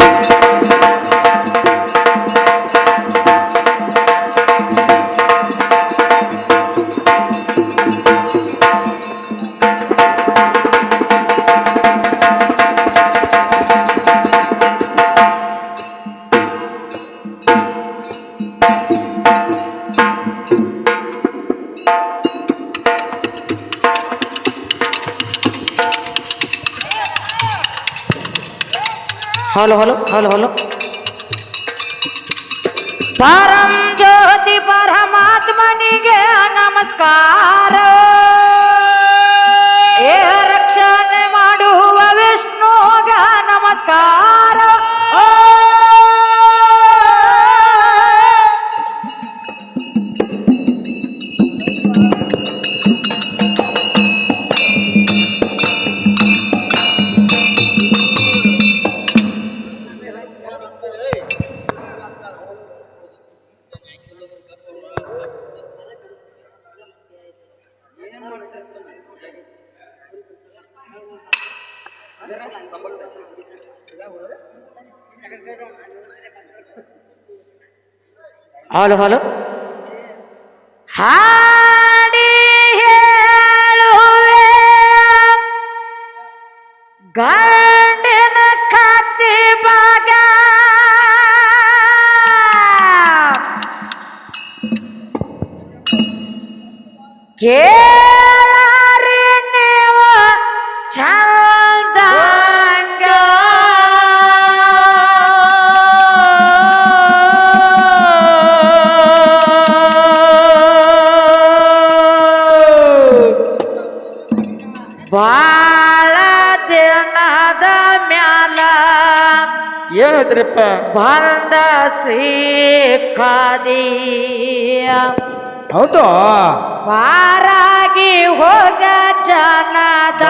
you. Hello hello ಹಾಡಿ ಹೇಳುವೆ. ಗಂಡಿನ ಕತ್ತಿ ಬಾಗ ಕೇಳಾರಿ ಏನೈತ್ರಿಪ್ಪ ಬಂದ ಶ್ರೀಕಾದಿ ಹೌದು? ಪಾರಾಗಿ ಹೋಗ ಜನದ.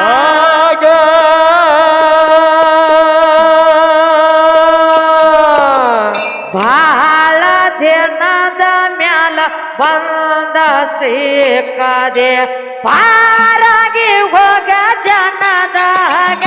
ಬಹಳ ದಿನದ ಮ್ಯಾಲ ಬಂದ ಸಿಕ್ಕದೆ ಪಾರಾಗಿ ಹೋಗ ಜನದಾಗ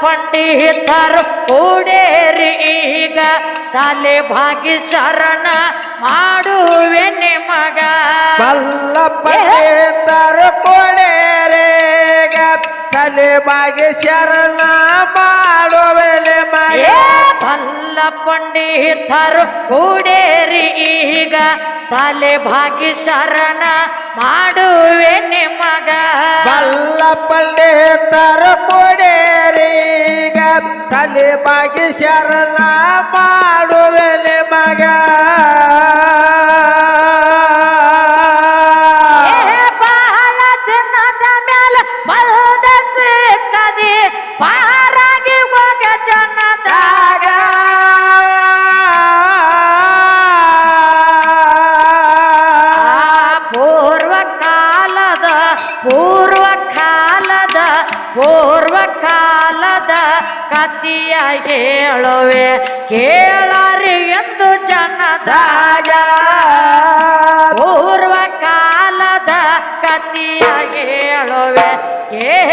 ಪಂಡಿತರು ಕೂಡೇರಿ ಈಗ ತಲೆ ಭಾಗಿ ಶರಣ ಮಾಡುವೆ ನಿಮಗ. ಬಲ್ಲ ಪಂಡಿತರು ಕೊಡೆರೇಗ ತಲೆ ಬಾಗಿ ಶರಣ ಮಾಡುವೆಲೆ ಮಗ ಅಲ್ಲ ಬಲ್ಲ ಪಂಡಿತರು ಕೂಡೇರಿ ಈಗ ತಲೆ ಬಾಗಿ ಶರಣ ಮಾಡುವೆ ನಿಮಗ ಬಲ್ಲ ಪಂಡಿತರು ಈಗ ತಲೆ ಬಾಗಿ ಶರಣ ಮಾಡುವೆಲೆ ಜನದಾಗ ಪೂರ್ವ ಕಾಲದ ಕತಿಯ ಹೇಳುವೆ. ಕೇಳರಿ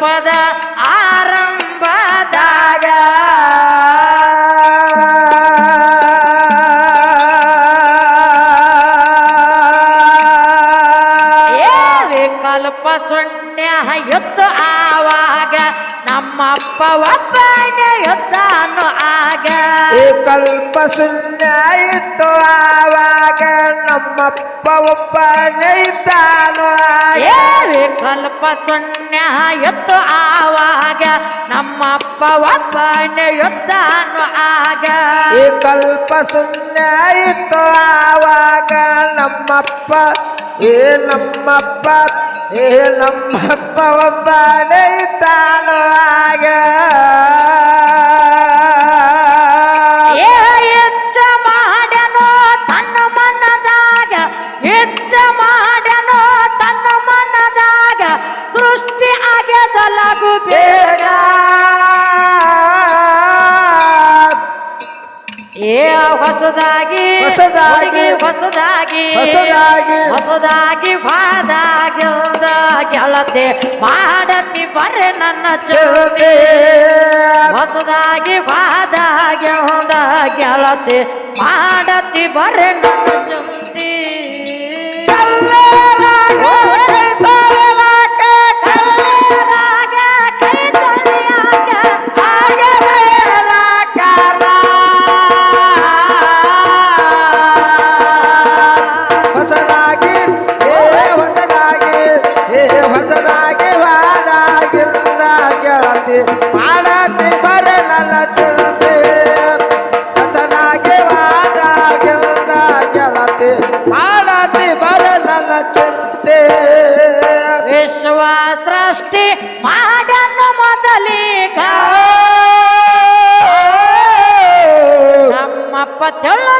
ಕಲ್ಪದ ಆರಂಭದಾಗ. ವಿಕಲ್ಪ ಶೂನ್ಯ ಯುದ್ಧ ಆವಾಗ, ನಮ್ಮಪ್ಪ ಒಬ್ಬನೇ ಯುದ್ಧನು ಆಗ. ವಿಕಲ್ಪ ಕಲ್ಪ ಶೂನ್ಯ ಇತ್ತು ಆವಾಗ, ನಮ್ಮಪ್ಪ ಒಬ್ಬ ನೈತಾನು ಏ ವಿಕಲ್ಪ ಶೂನ್ಯ ಎತ್ತು ಆವಾಗ ನಮ್ಮಪ್ಪ ಒಬ್ಬನೇ ಯುದ್ಧನು ಆಗ. ಈ ಕಲ್ಪ ಶೂನ್ಯ ಇತ್ತು ಆವಾಗ ನಮ್ಮಪ್ಪ, ಏ ನಮ್ಮಪ್ಪ ಏ ನಮ್ಮಪ್ಪ ಒಬ್ಬ ಇದ್ದಾನು ಆಗ. ಹೊಸದಾಗಿ ಹೊಸದಾಗಿ, ಹೊಸದಾಗಿ ಹೊಸದಾಗಿ. ಹೊಸದಾಗಿ ಬಾದಾಗಿ ಗೆಳತಿ ಮಾಡತಿ ಬರೆ ನನ್ನ ಚೋತಿ ಹೊಸದಾಗಿ ಬಾದಾಗಿ ಗೆಳತಿ ಮಾಡತಿ ಬರೆ ನನ್ನ ಚುಂತಿ ಚಿಂತೆ ವಿಶ್ವ ಸೃಷ್ಟಿ ಮಾಡನ್ನು ಮೊದಲೀಗ ನಮ್ಮಪ್ಪ ತಿಳಿದು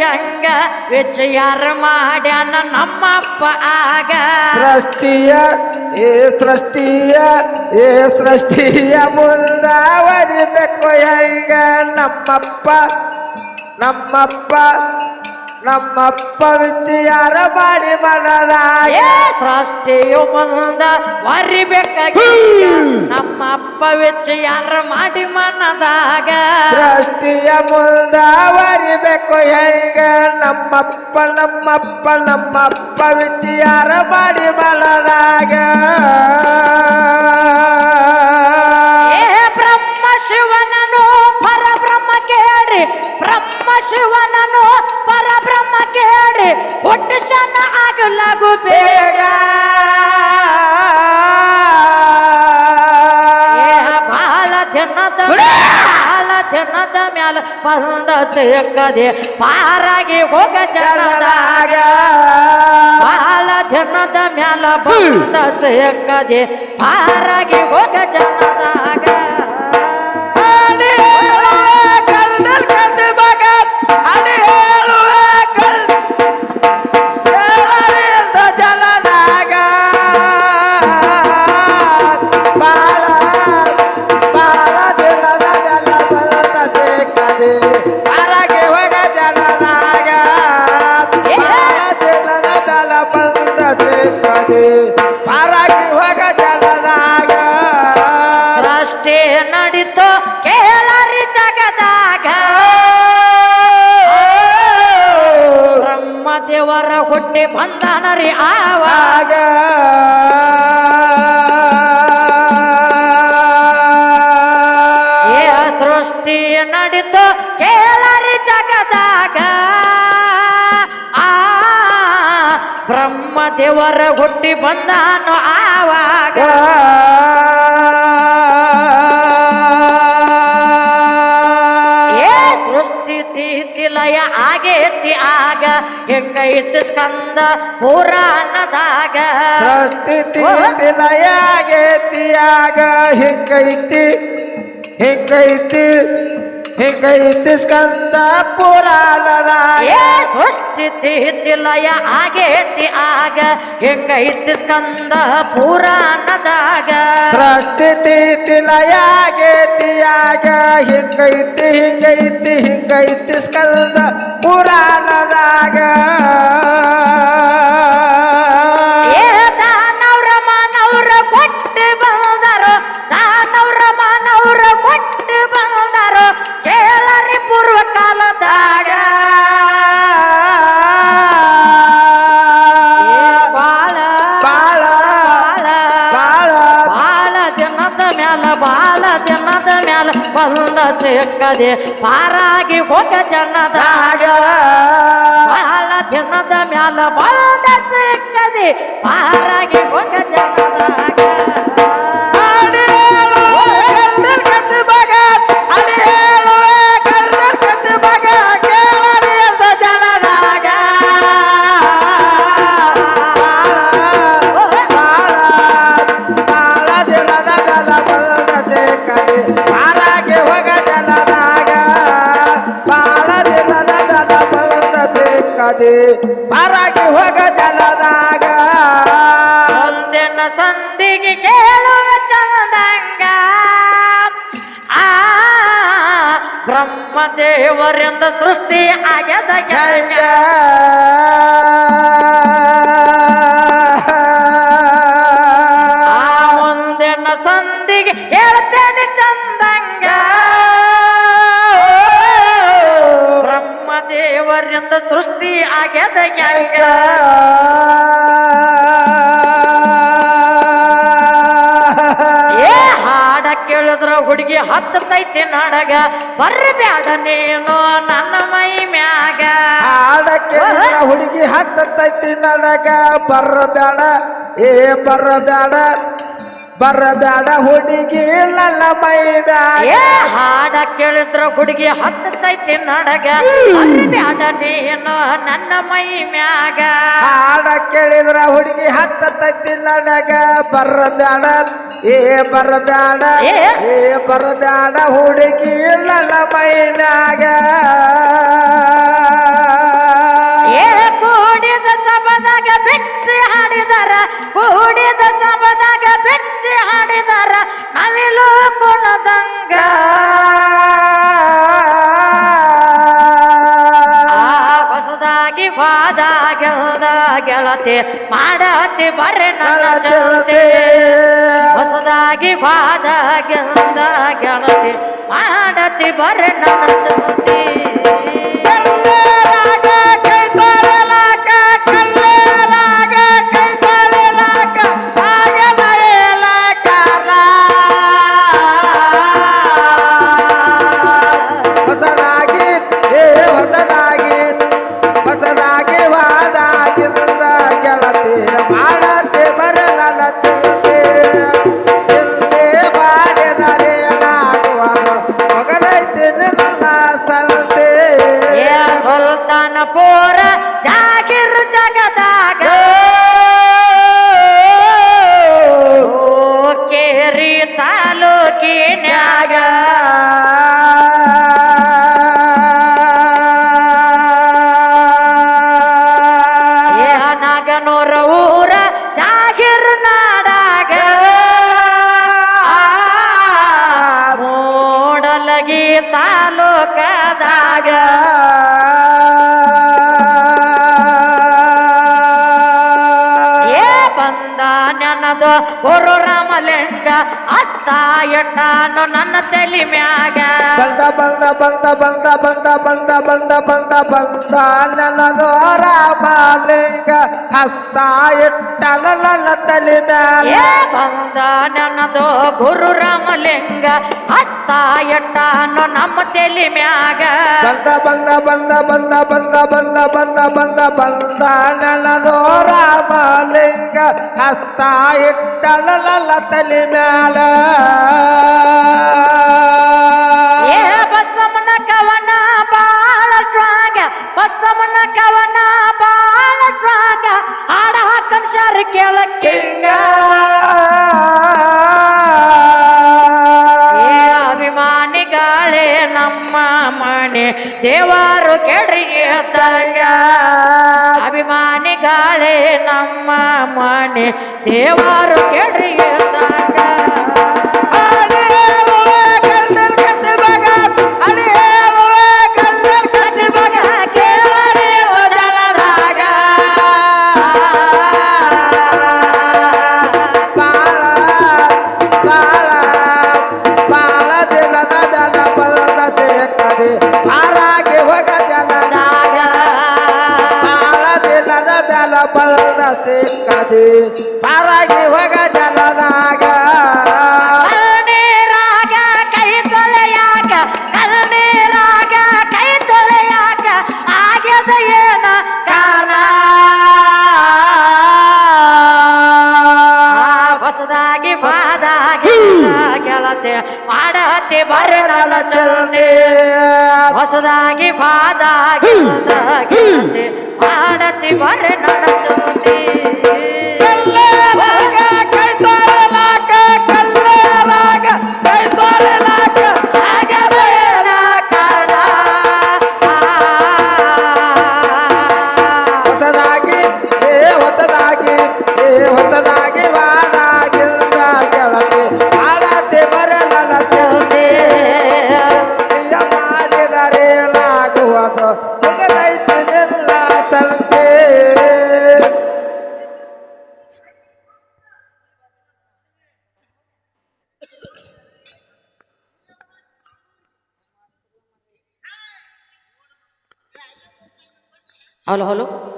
ಹೆಂಗ ವಿಚಾರ ಮಾಡ್ಯಾನ? ನಮ್ಮಪ್ಪ ಆಗ. ಸೃಷ್ಟಿಯ ಏ ಸೃಷ್ಟಿಯ ಏ ಸೃಷ್ಟಿಯ ಮುಂದಾವರಿಬೇಕು ಹೆಂಗ? ನಮ್ಮಪ್ಪ ನಮ್ಮಪ್ಪ ನಮ್ಮಪ್ಪ ವಿಚಾರ ಮಾಡಿ ಮನದಾಗ ಏ ಸೃಷ್ಟಿಯು ಮುಂದ ಬರಿಬೇಕ ನಮ್ಮಪ್ಪ ವಿಚಾರ ಮಾಡಿ ಮನದಾಗ ಸೃಷ್ಟಿಯ ಮುಂದಾವರಿಬೇಕು ಹೆಂಗ ನಮ್ಮಪ್ಪ ನಮ್ಮಪ್ಪ ನಮ್ಮಪ್ಪ ವಿಚಾರ ಮಾಡಿ ಮನದಾಗ ಆಗಲಾಗು ಬೇಡ ಬಾಲ ದಿನದ ಬಾಳ ದಿನದ ಮ್ಯಾಲ ಬಂದ ಸಿಕ್ಕದೆ ಪಾರಾಗಿ ಹೋಗ ಜನದಾಗ ಬಾಲ ದಿನದ ಮ್ಯಾಲ ಬಂದ ಸಿಕ್ಕದೆ ಪಾರಾಗಿ ಹೋಗ ಜನದಾಗ ದೇವರ ಹುಟ್ಟಿ ಬಂದನರಿ ಆವಾಗ ಏ ಸೃಷ್ಟಿ ನಡೀತು ಕೇಳರಿ ಜಗದಾಗ. ಆ ಬ್ರಹ್ಮ ದೇವರ ಹುಟ್ಟಿ ಬಂದಾನು ಆವಾಗ. ತೀತಿಲಯ ಆಗೇತಿ ಆಗ ಹೆಂಗೈತಿ ಸ್ಕಂದ ಪುರಾಣದಾಗ. ಸೃಷ್ಟಿ ಆಗ ಹೆಂಗೈತಿ ಹಿಂಗೈತಿ. ಹಿಂಗೈತಿ ಸ್ಕಂದ ಪುರಾಣದಾಗ ಏ ಸೃಷ್ಟಿ ತೀತಿಲಯ ಆಗೇತಿ ಆಗ. ಹೆಂಗೈತಿ ಸ್ಕಂದ ಪುರಾಣದಾಗ. ಸೃಷ್ಟಿ ಆಗ. ಹೆಂಗೈತಿ ಹಿಂಗೈತಿ ಹಿಂಗೈತಿ ಸ್ಕಂದ ಪುರಾಣದಾಗ ಬಂದ ಸಿಕ್ಕದೆ ಪಾರಾಗಿ ಹೋಗ. ಜನದಾಗ ಬಾಳ ದಿನದ ಮ್ಯಾಲ ಬಂದ ಸಿಕ್ಕದೆ ಪಾರಾಗಿ ಹೋಗ. ಜನದಾಗ ಬ್ರಹ್ಮದೇವರಿಂದ ಸೃಷ್ಟಿ ಆಗ್ಯದ ಮುಂದಿನ ಸಂದಿಗೆ ಹೇಳ್ತೇನೆ ಚಂದಂಗ. ಬ್ರಹ್ಮದೇವರಿಂದ ಸೃಷ್ಟಿ ಆಗ್ಯದ ಹುಡುಗಿ ಹತ್ತತೈತಿ ನಾಡಗ ಬರ್ಬ್ಯಾಡ ನೀನು ನನ್ನ ಮೈ ಮ್ಯಾಗ. ಆಡಕ್ಕೆ ಹುಡುಗಿ ಹತ್ತೈತಿ ನಾಡಗ ಬರಬೇಡ ಏ ಬರಬೇಡ ಬರಬೇಡ ಹುಡುಗಿ ನನ್ನ ಮೈ ಬ್ಯಾಡ ಏ ಹಾಡ ಕೇಳಿದ್ರ ಹುಡುಗಿ ಹತ್ತೈತಿ ನಡಗ. ಬ್ಯಾಡ ನೀನು ನನ್ನ ಮೈ ಮ್ಯಾಗ. ಹಾಡ ಕೇಳಿದ್ರ ಹುಡುಗಿ ಹತ್ತೈತಿ ನಡಗ. ಬರಬೇಡ ಏ ಬರಬೇಡ ಏ. ಬರಬೇಡ ಹುಡುಗಿ ನನ್ನ ಮೈ ಮ್ಯಾಗ. ಏ ಕೂಡಿದ ಸಭದಾಗ ಬಿಚ್ಚಿ ಹಾಡಿದರ. ಕೂಡಿದ ಸಭದಾಗ ಬೆಚ್ಚಿ ಹಾಡಿದರ ನವಿಲು ಕುಣದಂಗ ಹೊಸದಾಗಿ ವಾದ ಗೆಲ್ದ ಗೆಳತಿ ಮಾಡತಿ ಬರ್ರೆ ನನ್ನ ಚಲತೆ ಹೊಸದಾಗಿ ವಾದ ಗೆಲ್ದ ಗೆಳತಿ ಮಾಡತಿ ಬರ್ರೆ ನನ್ನ ಜೊತೆ ತಾಲೋಕದಾಗ ಏ ಬಂದ ನೆನದು ಗುರು ರಾಮಲಿಂಗ ಎಟ್ಟಾನು ನನ್ನ ತಲೆ ಮ್ಯಾಗ ಬಂದ ಬಂದ ಬಂದ ಬಂದ ಬಂದ ಬಂದ ಬಂದ ಬಂದ ಬಂದ ನನ್ನದು ರಾಮಲಿಂಗ ಹಸ್ತ ಇಟ್ಟನು ನನ್ನ ತಲೆ ಮ್ಯಾಲ ಬಂದ ನೆನದು ಗುರು ರಾಮಲಿಂಗ ಹಸ್ತ ಎಟ್ಟಾನು ನಮ್ಮ ತಲೆ ಮ್ಯಾಗ ಬಂದ ಬಂದ ಬಂದ ಬಂದ ಬಂದ ಬಂದ ಬಂದ ಬಂದ ಹಸ್ತ ಇಟ್ಟಲ ತಲೆ ಮ್ಯಾಲ. ದೇವಾರು ಕೆಡ್ರಿ ತಂಗ ಅಭಿಮಾನಿಗಳೇ ನಮ್ಮ ಮನೆ. ದೇವಾರು ಕೆಡ್ರಿ ತಂಗ ಗೆಳತೆ ಮಾಡತ್ತೆ ಬರಡಲ ಚಲನೆ ಹೊಸದಾಗಿ ಬಾದಾಗಿ ಮಾಡತ್ತೆ ಮಾಡತಿ ಬರಡಲ ಚಲನೆ ¿Halo, halo?